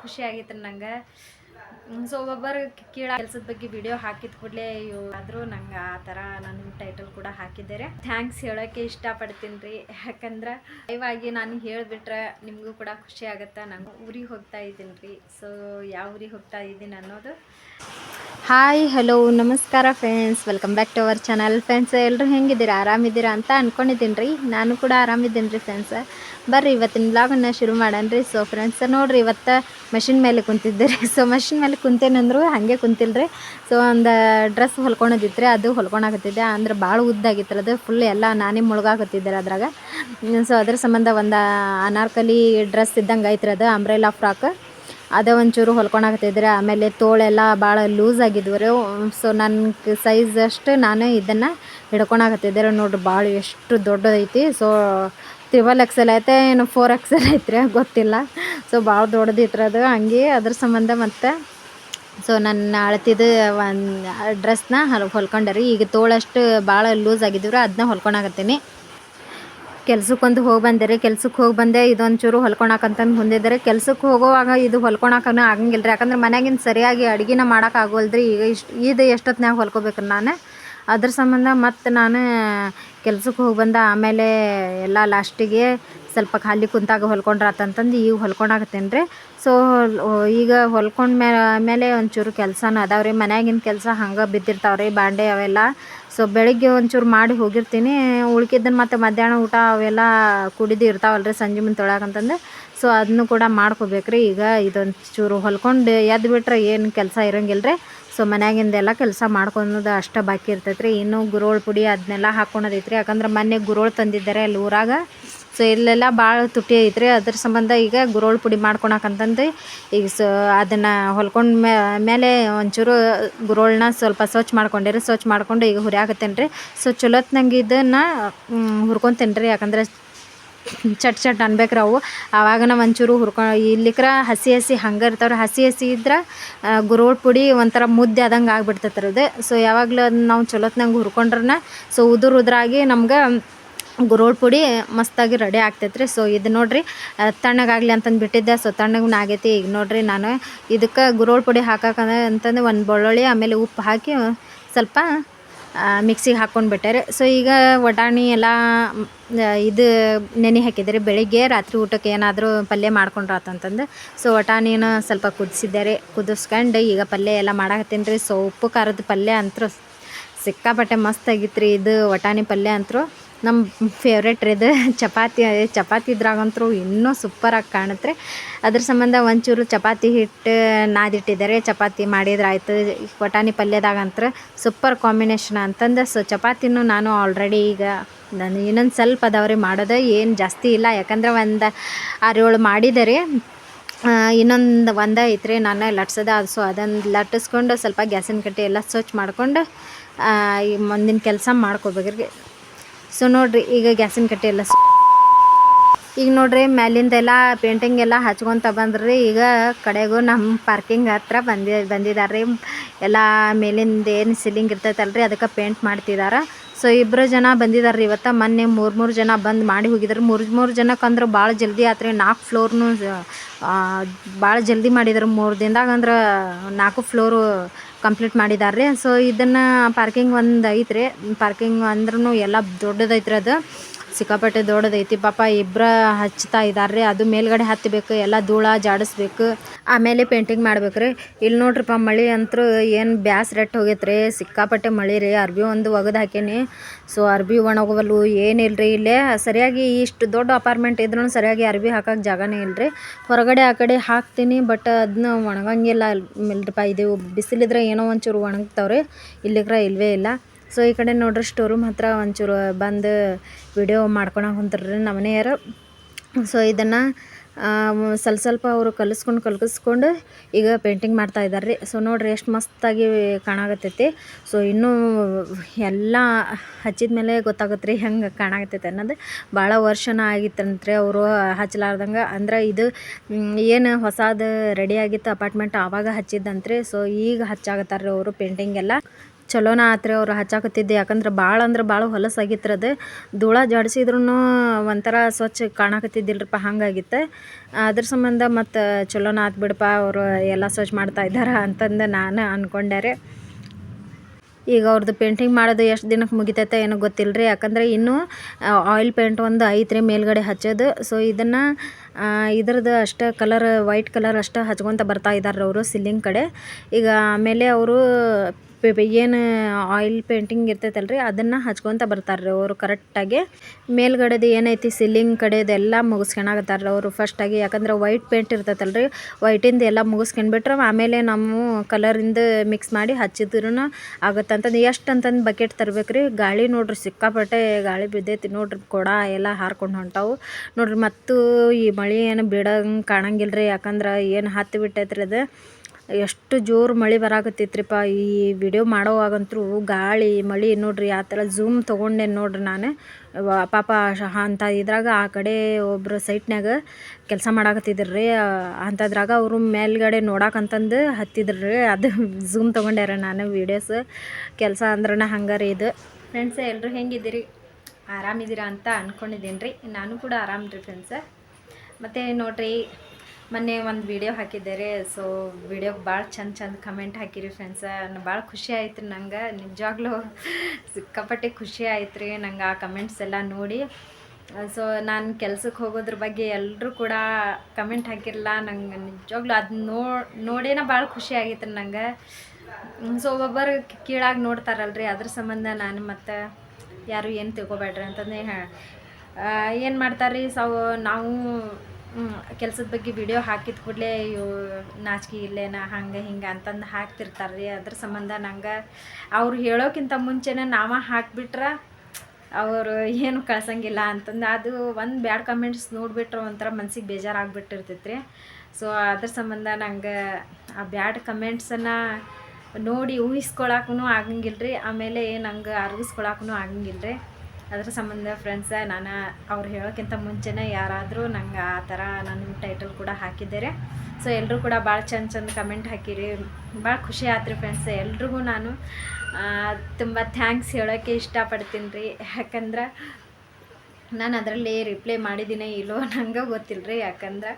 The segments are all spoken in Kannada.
ಖುಷಿ ಆಗಿತ್ತು ನಂಗೆ. ಸೊ ಒಬ್ಬೊಬ್ಬರು ಕೀಳ ಕೆಲಸದ ಬಗ್ಗೆ ವಿಡಿಯೋ ಹಾಕಿದ ಕೂಡಲೇ ಆದರೂ ನಂಗೆ ಆ ಥರ ನಾನು ಟೈಟಲ್ ಕೂಡ ಹಾಕಿದ್ದಾರೆ. ಥ್ಯಾಂಕ್ಸ್ ಹೇಳೋಕ್ಕೆ ಇಷ್ಟಪಡ್ತೀನಿ ರೀ. ಯಾಕಂದ್ರೆ ದಯವಾಗಿ ನಾನು ಹೇಳಿಬಿಟ್ರೆ ನಿಮಗೂ ಕೂಡ ಖುಷಿ ಆಗುತ್ತೆ? ನಾನು ಊರಿಗೆ ಹೋಗ್ತಾ ಇದ್ದೀನಿ ರೀ. ಸೊ ಯಾವ ಊರಿಗೆ ಹೋಗ್ತಾ ಇದ್ದೀನಿ ಅನ್ನೋದು. ಹಾಯ್ ಹಲೋ ನಮಸ್ಕಾರ friends welcome back to our channel friends ಎಲ್ಲರೂ ಹೆಂಗಿದ್ದೀರಾ? ಆರಾಮಿದ್ದೀರಾ ಅಂತ ಅಂದ್ಕೊಂಡಿದ್ದೀನಿ ರೀ. ನಾನು ಕೂಡ ಆರಾಮಿದ್ದೀನಿ ರೀ ಫ್ರೆಂಡ್ಸ್ ಬರ್ರಿ, ಇವತ್ತಿನ ಬ್ಲಾಗನ್ನು ಶುರು ಮಾಡೋಣ ರೀ. ಸೊ ಫ್ರೆಂಡ್ಸ್ ನೋಡಿರಿ, ಇವತ್ತು ಮಷಿನ್ ಮೇಲೆ ಕುಂತಿದ್ದೆ ರೀ. ಸೊ ಮಷಿನ್ ಮೇಲೆ ಕುಂತೇನಂದ್ರು ಹಾಗೆ ಕುಂತಿಲ್ಲ ರೀ ಸೊ ಒಂದು ಡ್ರೆಸ್ ಹೊಲ್ಕೊಳೋದಿತ್ತು ರೀ ಅದು ಹೊಲ್ಕೊಳಕತ್ತಿದ್ದೆ. ಅಂದ್ರೆ ಭಾಳ ಉದ್ದಾಗಿತ್ತು ಅದು ಫುಲ್ ಎಲ್ಲ ನಾನೇ ಮುಳುಗಾಕತ್ತಿದ್ದೆ ಅದ್ರಾಗ. ಸೊ ಅದ್ರ ಸಂಬಂಧ ಒಂದು ಅನಾರ್ಕಲಿ ಡ್ರೆಸ್ ಇದ್ದಂಗೆ ಐತ್ರಿ ಅದು ಅಂಬ್ರೆಲಾ ಫ್ರಾಕ್ ಅದೇ ಒಂಚೂರು ಹೊಲ್ಕೊಳಕತ್ತಿದ್ರೆ ಆಮೇಲೆ ತೋಳೆಲ್ಲ ಭಾಳ ಲೂಸ್ ಆಗಿದ್ವು ರೀ. ಸೊ ನನ್ನ ಸೈಜ್ ಅಷ್ಟು ನಾನು ಇದನ್ನು ಹಿಡ್ಕೊಳಕತ್ತಿದ್ದೆ ನೋಡ್ರಿ ಭಾಳ ಎಷ್ಟು ದೊಡ್ಡದೈತಿ. ಸೊ ತ್ರಿಬಲ್ ಎಕ್ಸೆಲ್ ಐತೆ ಏನು ಫೋರ್ ಎಕ್ಸೆಲ್ ಐತ್ರಿ, ಗೊತ್ತಿಲ್ಲ. ಸೊ ಭಾಳ ದೊಡ್ಡದಿತ್ತು ಅದು. ಹಂಗೆ ಅದ್ರ ಸಂಬಂಧ ಮತ್ತು ಸೊ ನನ್ನ ಅಳತಿದ್ದು ಒಂದು ಡ್ರೆಸ್ನ ಹೊಲ್ ಹೊಲ್ಕೊಂಡೆ ರೀ ಈಗ ತೋಳಷ್ಟು ಭಾಳ ಲೂಸ್ ಆಗಿದ್ದೀವ್ರಿ ಅದನ್ನ ಹೊಲ್ಕೊಳಕತ್ತೀನಿ ಕೆಲ್ಸಕ್ಕೊಂದು ಹೋಗಿ ಬಂದೆ ರೀ ಕೆಲ್ಸಕ್ಕೆ ಹೋಗಿ ಬಂದೆ, ಇದೊಂಚೂರು ಹೊಲ್ಕೊಳಕಂತಂದು ಹೊಂದಿದ್ದಾರೆ ಕೆಲ್ಸಕ್ಕೆ ಹೋಗೋವಾಗ ಇದು ಹೊಲ್ಕೊಳಕನೂ ಆಗಂಗಿಲ್ಲ ರೀ ಯಾಕಂದ್ರೆ ಮನೆಗಿನ ಸರಿಯಾಗಿ ಅಡುಗೆನ ಮಾಡೋಕೆ ಆಗೋಲ್ದ್ರಿ. ಈಗ ಇಷ್ಟು ಇದು ಎಷ್ಟೊತ್ತಿನಾಗ ಹೊಲ್ಕೋಬೇಕು ನಾನು. ಅದ್ರ ಸಂಬಂಧ ಮತ್ತು ನಾನು ಕೆಲ್ಸಕ್ಕೆ ಹೋಗಿ ಬಂದ ಆಮೇಲೆ ಎಲ್ಲ ಲಾಸ್ಟಿಗೆ ಸ್ವಲ್ಪ ಖಾಲಿ ಕುಂತಾಗ ಹೊಲ್ಕೊಂಡ್ರಾತಂತಂದು ಈಗ ಹೊಲ್ಕೊಳಕತ್ತೇನೆ ರೀ ಸೊ ಈಗ ಹೊಲ್ಕೊಂಡ ಮೇಲೆ ಒಂಚೂರು ಕೆಲಸನೂ ಅದಾವ ರೀ. ಮನ್ಯಾಗಿನ ಕೆಲಸ ಹಂಗೆ ಬಿದ್ದಿರ್ತಾವೆ ರೀ, ಬಾಂಡೆ ಅವೆಲ್ಲ. ಸೊ ಬೆಳಿಗ್ಗೆ ಒಂಚೂರು ಮಾಡಿ ಹೋಗಿರ್ತೀನಿ. ಉಳ್ಕಿದ್ದನ್ನು ಮತ್ತು ಮಧ್ಯಾಹ್ನ ಊಟ ಅವೆಲ್ಲ ಕುಡಿದು ಇರ್ತಾವಲ್ಲ ರೀ ಸಂಜೆ ಮುಂದೆ ತೊಳಗಂತಂದು ಸೊ ಅದನ್ನು ಕೂಡ ಮಾಡ್ಕೋಬೇಕು ರೀ ಈಗ ಇದೊಂಚೂರು ಹೊಲ್ಕೊಂಡು ಎದ್ದು ಬಿಟ್ರೆ ಏನು ಕೆಲಸ ಇರೋಂಗಿಲ್ಲ ರೀ ಸೊ ಮನ್ಯಾಗಿಂದೆಲ್ಲ ಕೆಲಸ ಮಾಡ್ಕೊಳೋದು ಅಷ್ಟೇ ಬಾಕಿ ಇರ್ತೈತೆ ರೀ ಇನ್ನೂ ಗುರುಳ್ ಪುಡಿ ಅದನ್ನೆಲ್ಲ ಹಾಕ್ಕೊಳೋದೈತೆ ರೀ ಯಾಕಂದ್ರೆ ಮೊನ್ನೆ ಗುರುಳ್ ತಂದಿದ್ದಾರೆ ಅಲ್ಲಿ ಊರಾಗ. ಸೊ ಇಲ್ಲೆಲ್ಲ ಭಾಳ ತುಟ್ಟಿ ಐತ್ರಿ. ಅದ್ರ ಸಂಬಂಧ ಈಗ ಗುರುಳ್ ಪುಡಿ ಮಾಡ್ಕೊಳಕಂತಂದು ಈಗ ಸೊ ಅದನ್ನು ಹೊಲ್ಕೊಂಡು ಮೇಲೆ ಒಂಚೂರು ಗುರುಳ್ನ ಸ್ವಲ್ಪ ಸ್ವಚ್ಛ ಮಾಡ್ಕೊಂಡೆ ಸ್ವಚ್ಛ ಮಾಡ್ಕೊಂಡು ಈಗ ಹುರಿಯಾಕತ್ತೇನೆ ರೀ ಸೊ ಚಲೋತ್ನಂಗೆ ಇದನ್ನು ಹುರ್ಕೊತೇನೆ ರೀ ಯಾಕಂದ್ರೆ ಚಟ್ ಚಟ್ ಅನ್ಬೇಕ್ರಿ ಅವು. ಆವಾಗನ ಒಂಚೂರು ಹುರ್ಕೊ ಇಲ್ಲಿಕ್ರ ಹಸಿ ಹಸಿ ಹಂಗೆ ಇರ್ತಾವ್ರಿ. ಹಸಿ ಹಸಿ ಇದ್ರೆ ಗುರೋಳ್ ಪುಡಿ ಒಂಥರ ಮುದ್ದೆ ಆದಂಗೆ ಆಗ್ಬಿಡ್ತೈತೆ ಅದು. ಸೊ ಯಾವಾಗಲೂ ಅದನ್ನ ನಾವು ಚಲೋತ್ನಂಗೆ ಹುರ್ಕೊಂಡ್ರನ ಸೊ ಉದುರು ಉದುರಾಗಿ ನಮ್ಗೆ ಗುರೋಳ್ ಪುಡಿ ಮಸ್ತಾಗಿ ರೆಡಿ ಆಗ್ತೈತೆ ರೀ ಸೊ ಇದು ನೋಡ್ರಿ ತಣ್ಣಗಾಗಲಿ ಅಂತಂದು ಬಿಟ್ಟಿದ್ದೆ. ಸೊ ತಣ್ಣಗೂ ಆಗೈತಿ ಈಗ ನೋಡಿರಿ ನಾನು ಇದಕ್ಕೆ ಗುರೋಳ್ ಪುಡಿ ಹಾಕಕ್ಕೆ ಅಂತಂದು ಒಂದು ಬೆಳ್ಳುಳ್ಳಿ, ಆಮೇಲೆ ಉಪ್ಪು ಹಾಕಿ ಸ್ವಲ್ಪ ಮಿಕ್ಸಿಗೆ ಹಾಕ್ಕೊಂಡ್ಬಿಟ್ಟೆ ರೀ ಸೊ ಈಗ ವಟಾಣಿ ಎಲ್ಲ ಇದು ನೆನೆ ಹಾಕಿದ್ದಾರೆ. ಬೆಳಿಗ್ಗೆ ರಾತ್ರಿ ಊಟಕ್ಕೆ ಏನಾದರೂ ಪಲ್ಯ ಮಾಡ್ಕೊಂಡ್ರಾತಂತಂದು ಸೊ ವಟಾಣಿನ ಸ್ವಲ್ಪ ಕುದಿಸಿದ್ದಾರೆ. ಕುದಿಸ್ಕೊಂಡು ಈಗ ಪಲ್ಯ ಎಲ್ಲ ಮಾಡಾಕತ್ತೀನಿ ರೀ. ಸೊ ಉಪ್ಪು ಖಾರದ ಪಲ್ಯ ಅಂತೂ ಸಿಕ್ಕಾಪಟ್ಟೆ ಮಸ್ತ್ ಆಗಿತ್ತು ರೀ ಇದು ವಟಾಣಿ ಪಲ್ಯ ಅಂತೂ ನಮ್ಮ ಫೇವ್ರೇಟ್ ಇದು. ಚಪಾತಿ ಚಪಾತಿ ಇದ್ರಾಗಂತೂ ಇನ್ನೂ ಸೂಪರಾಗಿ ಕಾಣುತ್ತೆ. ಅದ್ರ ಸಂಬಂಧ ಒಂಚೂರು ಚಪಾತಿ ಹಿಟ್ಟು, ನಾದಿಟ್ಟಿದ್ದಾರೆ. ಚಪಾತಿ ಮಾಡಿದ್ರಾಯ್ತು. ಬಟಾಣಿ ಪಲ್ಯದಾಗಂತ್ರ ಸೂಪರ್ ಕಾಂಬಿನೇಷನ್ ಅಂತಂದು. ಸೊ ಚಪಾತಿನೂ ನಾನು ಆಲ್ರೆಡಿ ಈಗ ನಾನು ಇನ್ನೊಂದು ಸ್ವಲ್ಪ ಅದಾವ್ರಿ ಮಾಡೋದು. ಏನು ಜಾಸ್ತಿ ಇಲ್ಲ. ಯಾಕಂದ್ರೆ ಒಂದು ಆರು ಏಳು ಮಾಡಿದೆ ರೀ ಇನ್ನೊಂದು ಒಂದೇ ಐತ್ರಿ. ನಾನು ಲಟ್ಸೋದ. ಸೊ ಅದನ್ನು ಲಟ್ಟಿಸ್ಕೊಂಡು ಸ್ವಲ್ಪ ಗ್ಯಾಸಿನ ಕಟ್ಟೆ ಎಲ್ಲ ಸ್ವಚ್ಛ ಮಾಡ್ಕೊಂಡು ಈ ಮುಂದಿನ ಕೆಲಸ ಮಾಡ್ಕೋಬೇಕ್ರಿ. ಸೊ ನೋಡಿರಿ, ಈಗ ಗ್ಯಾಸಿನ ಕಟ್ಟೆ ಎಲ್ಲ ಈಗ ನೋಡ್ರಿ ಮ್ಯಾಲಿಂದೆಲ್ಲ ಪೇಂಟಿಂಗ್ ಎಲ್ಲ ಹಚ್ಕೊಂತ ಬಂದ್ರಿ. ಈಗ ಕಡೆಗೂ ನಮ್ಮ ಪಾರ್ಕಿಂಗ್ ಹತ್ರ ಬಂದಿ ಬಂದಿದ್ದಾರೆ ರೀ ಎಲ್ಲ ಮೇಲಿಂದ ಏನು ಸೀಲಿಂಗ್ ಇರ್ತೈತಲ್ಲ ರೀ ಅದಕ್ಕೆ ಪೇಂಟ್ ಮಾಡ್ತಿದ್ದಾರೆ ಸೊ ಇಬ್ಬರು ಜನ ಬಂದಿದ್ದಾರೆ ಇವತ್ತು. ಮೊನ್ನೆ ಮೂರು ಮೂರು ಜನ ಬಂದು ಮಾಡಿ ಹೋಗಿದ್ದಾರೆ ಮೂರು ಮೂರು ಜನಕ್ಕೆ ಅಂದ್ರೆ ಭಾಳ ಜಲ್ದಿ ಆತ್ರಿ. ನಾಲ್ಕು ಫ್ಲೋರ್ನು ಭಾಳ ಜಲ್ದಿ ಮಾಡಿದ್ರು. ಮೂರು ದಿನದಾಗ ಅಂದ್ರೆ ನಾಲ್ಕು ಫ್ಲೋರು ಕಂಪ್ಲೀಟ್ ಮಾಡಿದ್ದಾರೆ ರೀ ಸೊ ಇದನ್ನು ಪಾರ್ಕಿಂಗ್ ಒಂದು ಐತ್ರಿ. ಪಾರ್ಕಿಂಗ್ ಅಂದ್ರೂ ಎಲ್ಲ ದೊಡ್ಡದೈತ್ರಿ ಅದು. ಸಿಕ್ಕಾಪಟ್ಟೆ ದೊಡ್ಡದೈತಿ. ಪಾಪ ಇಬ್ಬರ ಹಚ್ತಾ ಇದ್ದಾರೆ ಅದು ಮೇಲ್ಗಡೆ ಹತ್ತಬೇಕು ಎಲ್ಲ ಧೂಳ ಜಾಡಿಸ್ಬೇಕು. ಆಮೇಲೆ ಪೇಂಟಿಂಗ್ ಮಾಡ್ಬೇಕು ರೀ ಇಲ್ಲಿ ನೋಡ್ರಿಪ್ಪ, ಮಳೆ ಅಂತೂ ಏನು ಬ್ಯಾಸ್ ರೆಟ್ ಹೋಗೈತ್ರಿ. ಸಿಕ್ಕಾಪಟ್ಟೆ ಮಳೆ ರೀ. ಅರ್ಬಿ ಒಂದು ಒಗದು ಹಾಕೇನಿ. ಸೊ ಅರ್ಬಿ ಒಣಗೋವಲ್ಲು ಏನಿಲ್ಲ ರೀ ಇಲ್ಲೇ. ಸರಿಯಾಗಿ ಇಷ್ಟು ದೊಡ್ಡ ಅಪಾರ್ಟ್ಮೆಂಟ್ ಇದ್ರೂ ಸರಿಯಾಗಿ ಅರ್ಬಿ ಹಾಕೋಕೆ ಜಾಗನೇ ಇಲ್ಲ ರೀ ಹೊರಗಡೆ ಆ ಕಡೆ ಹಾಕ್ತೀನಿ ಬಟ್ ಅದನ್ನ ಒಣಗಂಗಿಲ್ಲ. ಇಲ್ರಿಪ್ಪ, ಇದು ಬಿಸಿಲಿದ್ರೆ ಏನೋ ಒಂಚೂರು ಒಣಗ್ತಾವ್ರಿ. ಇಲ್ಲಿಗ್ರ ಇಲ್ಲವೇ ಇಲ್ಲ. ಸೊ, ಈ ಕಡೆ ನೋಡ್ರಿ ಸ್ಟೋರೂಮ್ ಹತ್ರ ಒಂಚೂರು ಬಂದು ವಿಡಿಯೋ ಮಾಡ್ಕೊಳಕ್ಕೆ ಹೊಂತಾರ್ರಿ ನಮ್ಮ ಮನೆಯವರು. ಸೊ, ಇದನ್ನು ಸ್ವಲ್ಪ ಸ್ವಲ್ಪ ಅವರು ಕಲಿಸ್ಕೊಂಡು ಕಲಿಸ್ಕೊಂಡು ಈಗ ಪೇಂಟಿಂಗ್ ಮಾಡ್ತಾ ಇದ್ದಾರೆ ರೀ ಸೊ, ನೋಡಿರಿ ಎಷ್ಟು ಮಸ್ತಾಗಿ ಕಾಣಾಕತ್ತೈತಿ. ಸೊ, ಇನ್ನೂ ಎಲ್ಲ ಹಚ್ಚಿದ ಮೇಲೆ ಗೊತ್ತಾಗುತ್ತೆ ರೀ ಹೆಂಗೆ ಕಾಣಾಕತ್ತೈತೆ ಅನ್ನೋದು. ಭಾಳ ವರ್ಷನ ಆಗಿತ್ತಂತ್ರಿ ಅವರು ಹಚ್ಚಲಾರ್ದಂಗೆ ಅಂದ್ರೆ ಇದು ಏನು ಹೊಸದು ರೆಡಿ ಆಗಿತ್ತು ಅಪಾರ್ಟ್ಮೆಂಟ್ ಆವಾಗ ಹಚ್ಚಿದ್ದಂತ್ರಿ. ಸೊ, ಈಗ ಹಚ್ಚಾಗತ್ತಾರೆ ಅವರು ಪೇಂಟಿಂಗ್ ಎಲ್ಲ. ಚಲೋನ ಆತ್ರಿ ಅವ್ರು ಹಚ್ಚಾಕತ್ತಿದ್ದೆ. ಯಾಕಂದ್ರೆ ಭಾಳ ಅಂದ್ರೆ ಭಾಳ ಹೊಲಸಾಗಿತ್ತು ಅದು. ಧೂಳ ಜಾಡಿಸಿದ್ರೂ ಒಂಥರ ಸ್ವಚ್ಛ ಕಾಣಕತ್ತಿದ್ದಿಲ್ರಪ್ಪ, ಹಂಗಾಗಿತ್ತು. ಅದ್ರ ಸಂಬಂಧ ಮತ್ತು ಚಲೋನ ಆತು ಬಿಡಪ್ಪ, ಅವರು ಎಲ್ಲ ಸ್ವಚ್ಛ ಮಾಡ್ತಾ ಇದ್ದಾರೆ ಅಂತಂದು ನಾನು ಅಂದ್ಕೊಂಡೆ ರೀ ಈಗ ಅವ್ರದ್ದು ಪೇಂಟಿಂಗ್ ಮಾಡೋದು ಎಷ್ಟು ದಿನಕ್ಕೆ ಮುಗಿತೈತೆ ಏನೋ ಗೊತ್ತಿಲ್ಲ ರೀ ಯಾಕಂದರೆ ಇನ್ನೂ ಆಯಿಲ್ ಪೇಂಟ್ ಒಂದು ಐತ್ರಿ ಮೇಲ್ಗಡೆ ಹಚ್ಚೋದು. ಸೊ ಇದನ್ನು ಇದ್ರದ್ದು ಅಷ್ಟೇ ಕಲರ್ ವೈಟ್ ಕಲರ್ ಅಷ್ಟೇ ಹಚ್ಕೊತ ಬರ್ತಾ ಇದ್ದಾರೆ ಅವರು ಸಿಲ್ಲಿಂಗ್ ಕಡೆ. ಈಗ ಆಮೇಲೆ ಅವರು ಏನು ಆಯಿಲ್ ಪೇಂಟಿಂಗ್ ಇರ್ತೈತಲ್ಲ ರೀ ಅದನ್ನು ಹಚ್ಕೊತ ಬರ್ತಾರೆ ರೀ ಅವರು ಕರೆಕ್ಟಾಗಿ ಮೇಲ್ಗಡೆದು ಏನೈತಿ ಸೀಲಿಂಗ್ ಕಡೆದೆಲ್ಲ ಮುಗಿಸ್ಕೊಳಕತ್ತಾರೆ ಅವರು ಫಸ್ಟಾಗಿ ಯಾಕಂದ್ರೆ ವೈಟ್ ಪೇಂಟ್ ರೀ ವೈಟಿಂದು ಎಲ್ಲ ಮುಗಿಸ್ಕೊಂಡ್ಬಿಟ್ರೆ ಆಮೇಲೆ ನಾವು ಕಲರಿಂದ ಮಿಕ್ಸ್ ಮಾಡಿ ಹಚ್ಚಿದ್ರೂ ಆಗುತ್ತಂತಂದು. ಎಷ್ಟು ಅಂತಂದು ಬಕೆಟ್ ತರಬೇಕು ರೀ ಗಾಳಿ ನೋಡ್ರಿ ಸಿಕ್ಕಾಪಟ್ಟೆ ಗಾಳಿ ಬಿದ್ದೈತಿ ನೋಡ್ರಿ, ಕೊಡ ಎಲ್ಲ ಹಾರ್ಕೊಂಡು ಹೊಂಟಾವು. ನೋಡ್ರಿ ಮತ್ತು ಈ ಮಳೆ ಏನು ಬಿಡಂಗೆ ಕಾಣಂಗಿಲ್ಲ ರೀ ಯಾಕಂದ್ರೆ ಏನು ಹತ್ತಿ ಬಿಟ್ಟೈತ್ರಿ ಅದು. ಎಷ್ಟು ಜೋರು ಮಳೆ ಬರಾಕತ್ತೈತ್ರಿಪ್ಪ ಈ ವಿಡಿಯೋ ಮಾಡೋವಾಗಂತೂ ಗಾಳಿ, ಮಳೆ ನೋಡ್ರಿ, ಆ ಥರ ಝೂಮ್ ತೊಗೊಂಡೆ ನೋಡ್ರಿ ನಾನು. ಪಾಪ ಅಂಥ ಇದ್ರಾಗ ಆ ಕಡೆ ಒಬ್ಬರು ಸೈಟ್ನಾಗ ಕೆಲಸ ಮಾಡಾಕತ್ತಿದ್ರು ರೀ ಅಂಥದ್ರಾಗ ಅವರು ಮೇಲ್ಗಡೆ ನೋಡಾಕಂತಂದು ಹತ್ತಿದ್ರು ರೀ ಅದು ಝೂಮ್ ತೊಗೊಂಡ್ಯಾರ ನಾನು ವೀಡಿಯೋಸ್ ಕೆಲಸ ಅಂದ್ರೆ ಹಂಗೆ ರೀ ಇದು. ಫ್ರೆಂಡ್ಸ್ ಎಲ್ಲರೂ ಹೆಂಗಿದ್ದೀರಿ? ಆರಾಮಿದ್ದೀರಾ ಅಂತ ಅಂದ್ಕೊಂಡಿದ್ದೀನಿ ರೀ ನಾನು ಕೂಡ ಆರಾಮ್ರಿ ಫ್ರೆಂಡ್ಸ ಮತ್ತು ನೋಡ್ರಿ ಮೊನ್ನೆ ಒಂದು ವಿಡಿಯೋ ಹಾಕಿದ್ದಾರೆ ರೀ ಸೊ ವಿಡಿಯೋಗೆ ಭಾಳ ಚಂದ ಚಂದ ಕಮೆಂಟ್ ಹಾಕಿರಿ ಫ್ರೆಂಡ್ಸ ಭಾಳ ಖುಷಿ ಆಯ್ತು ರೀ ನಂಗೆ. ನಿಜವಾಗ್ಲೂ ಸಿಕ್ಕಾಪಟ್ಟೆ ಖುಷಿ ಆಯ್ತು ರೀ ನಂಗೆ ಆ ಕಮೆಂಟ್ಸ್ ಎಲ್ಲ ನೋಡಿ. ಸೊ ನಾನು ಕೆಲ್ಸಕ್ಕೆ ಹೋಗೋದ್ರ ಬಗ್ಗೆ ಎಲ್ಲರೂ ಕೂಡ ಕಮೆಂಟ್ ಹಾಕಿರಲ್ಲ ನಂಗೆ ನಿಜವಾಗ್ಲೂ ಅದು ನೋಡೇನ ಭಾಳ ಖುಷಿ ಆಗಿತ್ತು ರೀ ನಂಗೆ. ಸೊ ಒಬ್ಬೊಬ್ಬರು ಕೀಳಾಗಿ ನೋಡ್ತಾರಲ್ರಿ, ಅದ್ರ ಸಂಬಂಧ ನಾನು ಮತ್ತು ಯಾರು ಏನು ತಿಳ್ಕೊಬೇಡ್ರಿ ಅಂತಂದು ಏನು ಮಾಡ್ತಾರೆ ರೀ ಸೊ ನಾವು ಕೆಲಸದ ಬಗ್ಗೆ ವಿಡಿಯೋ ಹಾಕಿದ ಕೂಡಲೇ ಇವು ನಾಚಿಕೆ ಇಲ್ಲೇನ, ಹಂಗೆ ಹಿಂಗೆ ಅಂತಂದು ಹಾಕ್ತಿರ್ತಾರೆ ರೀ ಅದ್ರ ಸಂಬಂಧ ನಂಗೆ ಅವ್ರು ಹೇಳೋಕ್ಕಿಂತ ಮುಂಚೆನೇ ನಾವ ಹಾಕಿಬಿಟ್ರೆ ಅವರು ಏನು ಕಳ್ಸಂಗಿಲ್ಲ ಅಂತಂದು. ಅದು ಒಂದು ಬ್ಯಾಡ್ ಕಮೆಂಟ್ಸ್ ನೋಡಿಬಿಟ್ರೆ ಒಂಥರ ಮನ್ಸಿಗೆ ಬೇಜಾರಾಗ್ಬಿಟ್ಟಿರ್ತೈತೆ ರೀ ಸೊ ಅದ್ರ ಸಂಬಂಧ ನಂಗೆ ಆ ಬ್ಯಾಡ್ ಕಮೆಂಟ್ಸನ್ನು ನೋಡಿ ಊಹಿಸ್ಕೊಳಕ್ಕೂ ಆಗಂಗಿಲ್ಲ ರೀ ಆಮೇಲೆ ನಂಗೆ ಅರ್ಗಿಸ್ಕೊಳಕ್ಕೂ ಆಗಂಗಿಲ್ಲ ರೀ ಅದ್ರ ಸಂಬಂಧ ಫ್ರೆಂಡ್ಸ ನಾನು ಅವ್ರು ಹೇಳೋಕ್ಕಿಂತ ಮುಂಚೆನೇ ಯಾರಾದರೂ ನಂಗೆ ಆ ಥರ ನನ್ನ ಟೈಟಲ್ ಕೂಡ ಹಾಕಿದ್ದಾರೆ. ಸೊ ಎಲ್ಲರೂ ಕೂಡ ಭಾಳ ಚಂದ ಚಂದ ಕಮೆಂಟ್ ಹಾಕಿರಿ. ಭಾಳ ಖುಷಿ ಆತ್ರಿ ಫ್ರೆಂಡ್ಸ್ ಎಲ್ರಿಗೂ ನಾನು ತುಂಬ ಥ್ಯಾಂಕ್ಸ್ ಹೇಳೋಕ್ಕೆ ಇಷ್ಟಪಡ್ತೀನಿ ರೀ ಯಾಕಂದ್ರೆ ನಾನು ಅದರಲ್ಲಿ ರಿಪ್ಲೈ ಮಾಡಿದ್ದೀನಿ ಇಲ್ಲೋ ನನಗೆ ಗೊತ್ತಿಲ್ಲ ರೀ ಯಾಕಂದ್ರೆ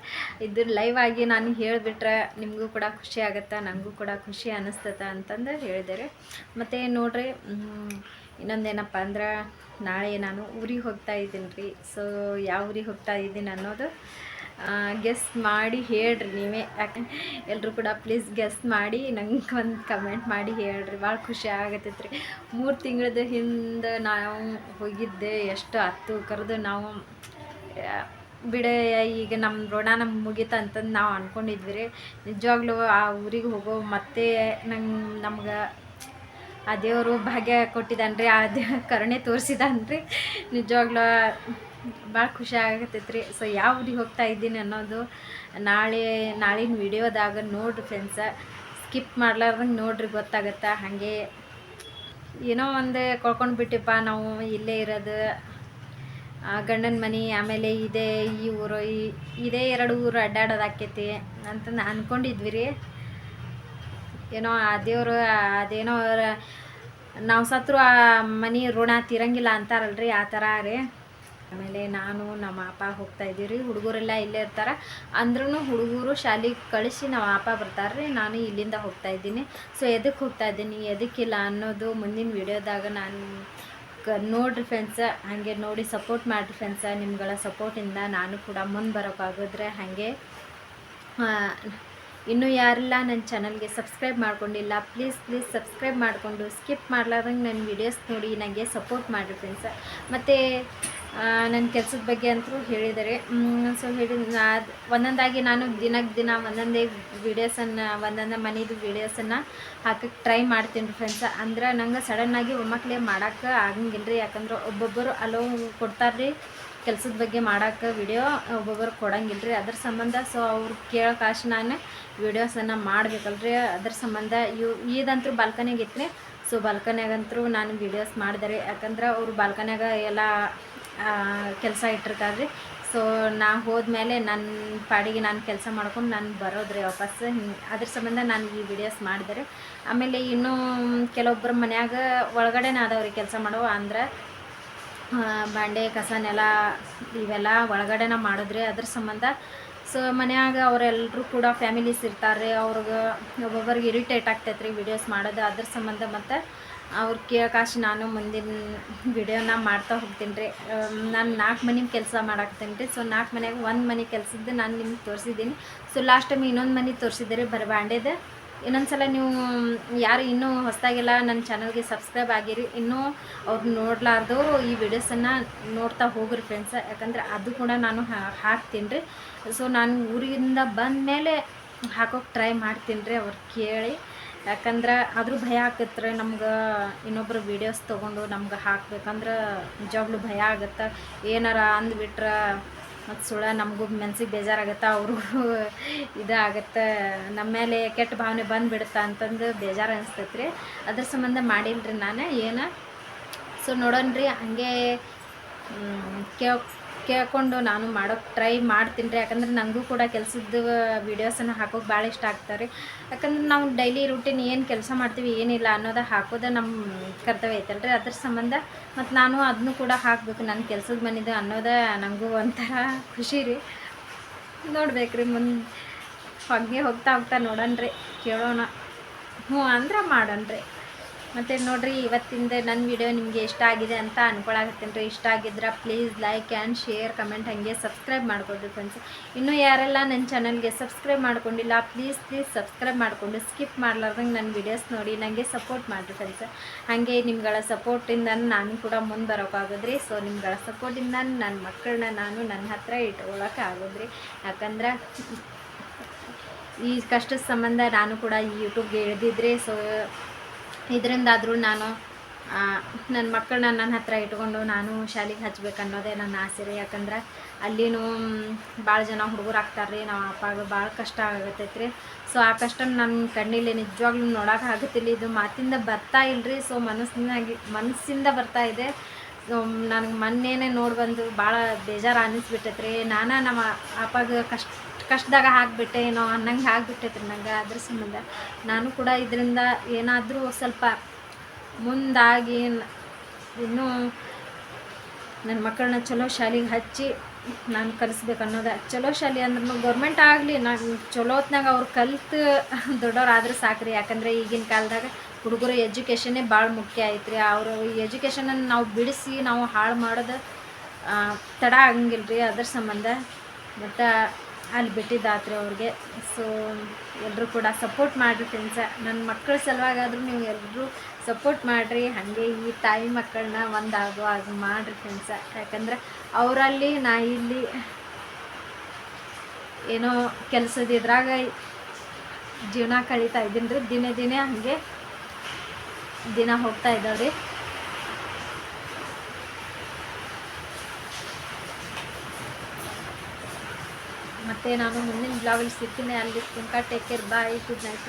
ಇದು ಲೈವ್ ಆಗಿ ನಾನು ಹೇಳಿಬಿಟ್ರೆ ನಿಮಗೂ ಕೂಡ ಖುಷಿ ಆಗುತ್ತೆ ನನಗೂ ಕೂಡ ಖುಷಿ ಅನ್ನಿಸ್ತದ ಅಂತಂದು ಹೇಳಿದ್ದಾರೆ. ಮತ್ತು ನೋಡ್ರಿ ಇನ್ನೊಂದೇನಪ್ಪ ಅಂದ್ರೆ ನಾಳೆ ನಾನು ಊರಿಗೆ ಹೋಗ್ತಾ ಇದ್ದೀನಿ ರೀ. ಸೊ ಯಾವ ಊರಿಗೆ ಹೋಗ್ತಾ ಇದ್ದೀನಿ ಅನ್ನೋದು ಗೆಸ್ ಮಾಡಿ ಹೇಳ್ರಿ ನೀವೇ. ಯಾಕೆ ಎಲ್ಲರೂ ಕೂಡ ಪ್ಲೀಸ್ ಗೆಸ್ ಮಾಡಿ, ನಂಗೆ ಒಂದು ಕಮೆಂಟ್ ಮಾಡಿ ಹೇಳ್ರಿ. ಭಾಳ ಖುಷಿ ಆಗತ್ತೈತೆ ರೀ ಮೂರು ತಿಂಗಳದ ಹಿಂದೆ ನಾವು ಹೋಗಿದ್ದೆ, ಎಷ್ಟು ಹತ್ತು ಕರೆದು ನಾವು ಬಿಡೆ, ಈಗ ನಮ್ಮ ಋಣ ನಮ್ಗೆ ಮುಗಿತ ಅಂತಂದು ನಾವು ಅಂದ್ಕೊಂಡಿದ್ವಿ ರೀ. ನಿಜವಾಗ್ಲೂ ಆ ಊರಿಗೆ ಹೋಗೋ ಮತ್ತೆ ನಂಗೆ ನಮ್ಗೆ ಆ ದೇವರು ಭಾಗ್ಯ ಕೊಟ್ಟಿದ್ದಾನ್ರಿ, ಆ ದೇ, ಕರುಣೆ ತೋರಿಸಿದಾನ್ರಿ ನಿಜವಾಗ್ಲೂ ಭಾಳ ಖುಷಿ ಆಗತ್ತೈತ್ರಿ ಸೊ ಯಾವ ಊರಿಗೆ ಹೋಗ್ತಾ ಇದ್ದೀನಿ ಅನ್ನೋದು ನಾಳೆ, ನಾಳಿನ ವಿಡಿಯೋದಾಗ ನೋಡ್ರಿ ಫ್ರೆಂಡ್ಸ ಸ್ಕಿಪ್ ಮಾಡ್ಲಾರ್ದಂಗೆ ನೋಡ್ರಿ, ಗೊತ್ತಾಗತ್ತೆ? ಹಾಗೆ ಏನೋ ಒಂದು ಕಳ್ಕೊಂಡು ಬಿಟ್ಟಿಪ್ಪ, ನಾವು ಇಲ್ಲೇ ಇರೋದು. ಗಂಡನ ಮನೆ ಆಮೇಲೆ ಇದೇ ಈ ಊರು, ಈ- ಇದೇ ಎರಡು ಊರು ಅಡ್ಡಾಡೋದಾಕೈತಿ ಅಂತಂದು ಅಂದ್ಕೊಂಡಿದ್ವಿ ರೀ ಏನೋ ಆ ದೇವರು, ಅದೇನೋ ರ- ನಾವು ಸತ್ರು ಆ ಮನೆ ಋಣ ತೀರಂಗಿಲ್ಲ ಅಂತಾರಲ್ರಿ, ಆ ಥರ ರೀ. ಆಮೇಲೆ ನಾನು, ನಮ್ಮ ಅಪ್ಪ ಹೋಗ್ತಾ ಇದ್ದೀವಿ ರೀ ಹುಡುಗರೆಲ್ಲ ಇಲ್ಲೇ ಇರ್ತಾರೆ. ಅಂದ್ರೂ ಹುಡುಗರು ಶಾಲೆಗೆ ಕಳಿಸಿ ನಮ್ಮ ಅಪ್ಪ ಬರ್ತಾರೆ ರೀ ನಾನು ಇಲ್ಲಿಂದ ಹೋಗ್ತಾ ಇದ್ದೀನಿ. ಸೊ ಎದಕ್ಕೆ ಹೋಗ್ತಾ ಇದ್ದೀನಿ, ಎದಕ್ಕಿಲ್ಲ ಅನ್ನೋದು ಮುಂದಿನ ವಿಡಿಯೋದಾಗ ನಾನು ಕ, ನೋಡ್ರಿ ಫ್ರೆಂಡ್ಸ ಹಾಗೆ ನೋಡಿ ಸಪೋರ್ಟ್ ಮಾಡಿರಿ ಫ್ರೆಂಡ್ಸ ನಿಮ್ಗಳ ಸಪೋರ್ಟಿಂದ ನಾನು ಕೂಡ ಮುಂದೆ ಬರೋಕ್ಕಾಗಿದ್ರೆ ಹಾಗೆ ಇನ್ನೂ ಯಾರೆಲ್ಲ ನನ್ನ ಚಾನಲ್ಗೆ ಸಬ್ಸ್ಕ್ರೈಬ್ ಮಾಡ್ಕೊಂಡಿಲ್ಲ ಪ್ಲೀಸ್ ಪ್ಲೀಸ್ ಸಬ್ಸ್ಕ್ರೈಬ್ ಮಾಡಿಕೊಂಡು ಸ್ಕಿಪ್ ಮಾಡ್ಲಾರ್ದಂಗೆ ನನ್ನ ವೀಡಿಯೋಸ್ ನೋಡಿ ನನಗೆ ಸಪೋರ್ಟ್ ಮಾಡಿರಿ ಫ್ರೆಂಡ್ಸ್ ಮತ್ತು ನನ್ನ ಕೆಲಸದ ಬಗ್ಗೆ ಅಂತೂ ಹೇಳಿದ್ದಾರೆ ಸೊ ಹೇಳಿ ಒಂದೊಂದಾಗಿ ನಾನು ದಿನಕ್ಕೆ ದಿನ ಒಂದೊಂದೇ ವೀಡಿಯೋಸನ್ನು ಒಂದೊಂದು ಮನೇದು ವೀಡಿಯೋಸನ್ನು ಹಾಕಕ್ಕೆ ಟ್ರೈ ಮಾಡ್ತೀನಿ ಫ್ರೆಂಡ್ಸ ಅಂದ್ರೆ ನಂಗೆ ಸಡನ್ನಾಗಿ ಒಮ್ಮಕ್ಳೇ ಮಾಡೋಕ್ಕೆ ಆಗಂಗಿಲ್ಲ ರೀ ಯಾಕಂದ್ರೆ ಒಬ್ಬೊಬ್ಬರು ಅಲೋ ಕೊಡ್ತಾರೆ ರೀ ಕೆಲಸದ ಬಗ್ಗೆ ಮಾಡೋಕೆ ವಿಡಿಯೋ ಒಬ್ಬೊಬ್ಬರು ಕೊಡಂಗಿಲ್ಲ ರೀ ಅದ್ರ ಸಂಬಂಧ ಸೊ ಅವ್ರು ಕೇಳೋ ಕಾಶ್ ನಾನು ವೀಡಿಯೋಸನ್ನು ಮಾಡಬೇಕಲ್ರಿ. ಅದ್ರ ಸಂಬಂಧ ಇವು ಈದಂತೂ ಬಾಲ್ಕನಿಗೆ ಇತ್ತು ಸೊ ಬಾಲ್ಕನಿಯಾಗಂತೂ ನಾನು ವೀಡಿಯೋಸ್ ಮಾಡಿದೆ ಯಾಕಂದ್ರೆ ಅವರು ಬಾಲ್ಕನ್ಯಾಗ ಎಲ್ಲ ಕೆಲಸ ಇಟ್ಟಿರ್ತಾರೆ ಸೊ ನಾ ಹೋದ್ಮೇಲೆ ನನ್ನ ಪಾಡಿಗೆ ನಾನು ಕೆಲಸ ಮಾಡ್ಕೊಂಡು ನಾನು ಬರೋದ್ರಿ ವಾಪಸ್. ಅದ್ರ ಸಂಬಂಧ ನಾನು ಈ ವಿಡಿಯೋಸ್ ಮಾಡಿದೆ ಆಮೇಲೆ ಇನ್ನೂ, ಕೆಲವೊಬ್ಬರ ಮನ್ಯಾಗ ಒಳಗಡೆನೇ ಅದಾವ್ರಿ ಕೆಲಸ ಮಾಡೋ. ಅಂದ್ರೆ ಬಾಂಡೆ, ಕಸ, ನೆಲ ಇವೆಲ್ಲ ಒಳಗಡೆನ ಮಾಡಿದ್ರಿ ಅದ್ರ ಸಂಬಂಧ. ಸೊ ಮನ್ಯಾಗ ಅವರೆಲ್ಲರೂ ಕೂಡ ಫ್ಯಾಮಿಲೀಸ್ ಇರ್ತಾರೆ. ಅವ್ರಿಗೆ ಒಬ್ಬೊಬ್ಬರಿಗೆ ಇರಿಟೇಟ್ ಆಗ್ತೈತೆ ರೀ ವಿಡಿಯೋಸ್ ಮಾಡೋದು ಅದ್ರ ಸಂಬಂಧ ಮತ್ತು ಅವ್ರು ಕೇಳಕಾಶ್ ನಾನು ಮುಂದಿನ ವಿಡಿಯೋನ ಮಾಡ್ತಾ ಹೋಗ್ತೀನಿ ರೀ ನಾನು ನಾಲ್ಕು ಮನೆ ಕೆಲಸ ಮಾಡಾಕ್ತೀನಿ ರೀ ಸೊ ನಾಲ್ಕು ಮನ್ಯಾಗ ಒಂದು ಮನೆ ಕೆಲಸದ್ದು ನಾನು ನಿಮ್ಗೆ ತೋರಿಸಿದ್ದೀನಿ ಸೊ ಲಾಸ್ಟ್ ಟೈಮ್ ಇನ್ನೊಂದು ಮನೆ ತೋರಿಸಿದ್ದೆ ರೀ ಬರೀ ಬಾಂಡೆದು. ಇನ್ನೊಂದು ಸಲ ನೀವು ಯಾರು ಇನ್ನೂ ಹೊಸದಾಗೆಲ್ಲ, ನನ್ನ ಚಾನಲ್ಗೆ ಸಬ್ಸ್ಕ್ರೈಬ್ ಆಗಿರಿ. ಇನ್ನೂ ಅವ್ರು ನೋಡ್ಲಾರ್ದವರು ಈ ವಿಡಿಯೋಸನ್ನು ನೋಡ್ತಾ ಹೋಗ್ರಿ ಫ್ರೆಂಡ್ಸ್ ಯಾಕಂದ್ರೆ ಅದು ಕೂಡ ನಾನು ಹಾಕ್ತೀನಿ ರೀ ಸೊ ನಾನು ಊರಿಂದ ಬಂದ ಮೇಲೆ ಹಾಕೋಕೆ ಟ್ರೈ ಮಾಡ್ತೀನಿ ರೀ ಅವ್ರು ಕೇಳಿ. ಯಾಕಂದ್ರೆ ಆದರೂ ಭಯ ಆಕತ್ರೆ ನಮ್ಗೆ ಇನ್ನೊಬ್ಬರು ವೀಡಿಯೋಸ್ ತೊಗೊಂಡು ನಮ್ಗೆ ಹಾಕ್ಬೇಕಂದ್ರೆ ನಿಜವಾಗ್ಲೂ ಭಯ ಆಗುತ್ತೆ? ಏನಾರ ಅಂದ್ಬಿಟ್ರೆ ಮತ್ತು ಸುಳ, ನಮಗೂ ಮನ್ಸಿಗೆ ಬೇಜಾರಾಗತ್ತೆ, ಅವ್ರಿಗೂ ಇದಾಗತ್ತೆ, ನಮ್ಮ ಮೇಲೆ ಕೆಟ್ಟ ಭಾವನೆ ಬಂದುಬಿಡುತ್ತೆ ಅಂತಂದು ಬೇಜಾರು ಅನಿಸ್ತೈತೆ ರೀ ಅದ್ರ ಸಂಬಂಧ ಮಾಡಿಲ್ರಿ ನಾನು, ಏನು? ಸೊ ನೋಡೋಣ ರೀ ಹಂಗೆ ಕೇಳ್ ಕೇಳ್ಕೊಂಡು ನಾನು ಮಾಡೋಕ್ಕೆ ಟ್ರೈ ಮಾಡ್ತೀನಿ ರೀ. ಯಾಕಂದ್ರೆ ನನಗೂ ಕೂಡ ಕೆಲಸದ ವೀಡಿಯೋಸನ್ನು ಹಾಕೋಕೆ ಭಾಳ ಇಷ್ಟ ಆಗ್ತಾರೆ ಯಾಕಂದ್ರೆ ನಾವು ಡೈಲಿ ರೂಟೀನ್ ಏನು ಕೆಲಸ ಮಾಡ್ತೀವಿ, ಏನಿಲ್ಲ ಅನ್ನೋದು ಹಾಕೋದು ನಮ್ಮ ಕರ್ತವ್ಯ ಐತಲ್ಲ ರೀ. ಅದ್ರ ಸಂಬಂಧ ಮತ್ತು ನಾನು ಅದನ್ನು ಕೂಡ ಹಾಕಬೇಕು. ನನ್ನ ಕೆಲಸದ ಮನೆದು ಅನ್ನೋದು ನನಗೂ ಒಂಥರ ಖುಷಿ ರೀ. ನೋಡ್ಬೇಕು ರೀ ಮುಂದೆ ಹಾಗೆ ಹೋಗ್ತಾ ಹೋಗ್ತಾ ನೋಡೋಣ ರೀ. ಕೇಳೋಣ. ಹ್ಞೂ ಅಂದ್ರೆ ಮಾಡೋಣ ರೀ. ಮತ್ತು ನೋಡಿರಿ, ಇವತ್ತಿಂದ ನನ್ನ ವಿಡಿಯೋ ನಿಮಗೆ ಇಷ್ಟ ಆಗಿದೆ ಅಂತ ಅನ್ಕೊಳಕತ್ತೀನಿ ರೀ ಇಷ್ಟ ಆಗಿದ್ರೆ please like and share comment ಹಾಗೆ ಸಬ್ಸ್ಕ್ರೈಬ್ ಮಾಡ್ಕೊಡ್ರಿ ಫ್ರೆಂಡ್ಸ್ ಇನ್ನೂ ಯಾರೆಲ್ಲ ನನ್ನ ಚಾನಲ್ಗೆ ಸಬ್ಸ್ಕ್ರೈಬ್ ಮಾಡ್ಕೊಂಡಿಲ್ಲ ಪ್ಲೀಸ್ ಪ್ಲೀಸ್ ಸಬ್ಸ್ಕ್ರೈಬ್ ಮಾಡಿಕೊಂಡು ಸ್ಕಿಪ್ ಮಾಡ್ಲಾರ್ದಂಗೆ ನನ್ನ ವಿಡಿಯೋಸ್ ನೋಡಿ ನನಗೆ ಸಪೋರ್ಟ್ ಮಾಡಿರಿ ಫ್ರೆಂಡ್ಸ್ ಹಾಗೆ ನಿಮ್ಗಳ ಸಪೋರ್ಟಿಂದ ನಾನು ಕೂಡ ಮುಂದೆ ಬರೋಕ್ಕಾಗೋದ್ರಿ ಸೊ ನಿಮ್ಗಳ ಸಪೋರ್ಟಿಂದ ನನ್ನ ಮಕ್ಕಳನ್ನ ನಾನು ನನ್ನ ಹತ್ರ ಇಟ್ಕೊಳಕ್ಕೆ ಆಗೋದ್ರಿ ಯಾಕಂದ್ರೆ ಈ ಕಷ್ಟದ ಸಂಬಂಧ ನಾನು ಕೂಡ ಈ ಯೂಟ್ಯೂಬ್ಗೆ ಇಳಿದಿದ್ರೆ ಸೊ ಇದರಿಂದಾದರೂ ನಾನು ನನ್ನ ಮಕ್ಕಳನ್ನ ನನ್ನ ಹತ್ರ ಇಟ್ಕೊಂಡು ನಾನು ಶಾಲೆಗೆ ಹಚ್ಬೇಕು ಅನ್ನೋದೇ ನನ್ನ ಆಸೆ ರೀ. ಯಾಕಂದ್ರೆ ಅಲ್ಲಿನೂ ಭಾಳ ಜನ ಹುಡುಗರು ಆಗ್ತಾರೆ ರೀ. ನಾವು ಅಪ್ಪಾಗ ಭಾಳ ಕಷ್ಟ ಆಗತ್ತೈತೆ ರೀ. ಸೊ, ಆ ಕಷ್ಟ ನನ್ನ ಕಣ್ಣಿಲ್ಲಿ ನಿಜವಾಗ್ಲೂ ನೋಡೋಕೆ ಆಗುತ್ತಿಲ್ಲ. ಇದು ಮಾತಿಂದ ಬರ್ತಾ ಇಲ್ಲರಿ ಸೊ, ಮನಸ್ಸಿನಾಗಿ, ಮನಸ್ಸಿಂದ ಬರ್ತಾ ಇದೆ. ನನಗೆ ಮೊನ್ನೆನೇ ನೋಡಿ ಬಂದು ಭಾಳ ಬೇಜಾರು ಅನ್ನಿಸ್ಬಿಟ್ಟೈತೆ ರೀ. ನಾನು ನಮ್ಮ ಅಪ್ಪಾಗ ಕಷ್ಟ ಕಷ್ಟದಾಗ ಹಾಕ್ಬಿಟ್ಟೆ ಏನೋ ಅನ್ನಂಗೆ ಆಗಿಬಿಟ್ಟೈತ್ರಿ ರೀ ನಂಗೆ ಅದ್ರ ಸಂಬಂಧ. ನಾನು ಕೂಡ ಇದರಿಂದ ಏನಾದರೂ ಸ್ವಲ್ಪ ಮುಂದಾಗಿ ಇನ್ನೂ ನನ್ನ ಮಕ್ಕಳನ್ನ ಚಲೋ ಶಾಲೆಗೆ ಹಚ್ಚಿ ನಾನು ಕಲಿಸ್ಬೇಕು ಅನ್ನೋದು. ಚಲೋ ಶಾಲೆ ಅಂದ್ರೂ ಗೌರ್ಮೆಂಟ್ ಆಗಲಿ, ನಾನು ಚಲೋ ಹೊತ್ನಾಗ ಅವ್ರು ಕಲ್ತು ಸಾಕು ಸಾಕ್ರಿ. ಯಾಕಂದರೆ ಈಗಿನ ಕಾಲದಾಗ ಹುಡುಗರು ಎಜುಕೇಷನ್ನೇ ಭಾಳ ಮುಖ್ಯ ಐತ್ರಿ. ಅವರು ಎಜುಕೇಷನನ್ನು ನಾವು ಬಿಡಿಸಿ ನಾವು ಹಾಳು ಮಾಡೋದು ತಡ ಆಗಂಗಿಲ್ಲ ರೀ ಅದ್ರ ಸಂಬಂಧ. ಮತ್ತು ಅಲ್ಲಿ ಬಿಟ್ಟಿದ್ದಾತ್ರಿ ಅವ್ರಿಗೆ. ಸೊ ಎಲ್ಲರೂ ಕೂಡ ಸಪೋರ್ಟ್ ಮಾಡಿರಿ ಫ್ರೆಂಡ್ಸ ನನ್ನ ಮಕ್ಕಳ ಸಲುವಾಗಾದರೂ ನೀವು ಎಲ್ಲರೂ ಸಪೋರ್ಟ್ ಮಾಡಿರಿ. ಹಾಗೆ ಈ ತಾಯಿ ಮಕ್ಕಳನ್ನ ಒಂದಾಗೋ ಅದು ಮಾಡಿರಿ ಫ್ರೆಂಡ್ಸ ಯಾಕಂದ್ರೆ ಅವರಲ್ಲಿ, ನಾ ಇಲ್ಲಿ ಏನೋ ಕೆಲಸದ ಇದ್ರಾಗ ಜೀವನ ಕಳೀತಾ ಇದ್ದೀನಿ ರೀ ದಿನೇ ದಿನೇ ಹಾಗೆ ದಿನ ಹೋಗ್ತಾ ಇದ್ದಾವೆ ಮತ್ತೆ ನಾನು ಮುಂದಿನ ಬ್ಲಾಗಲ್ಲಿ ಸಿಗ್ತೀನಿ ಅಲ್ಲಿ ತನಕ take care bye good night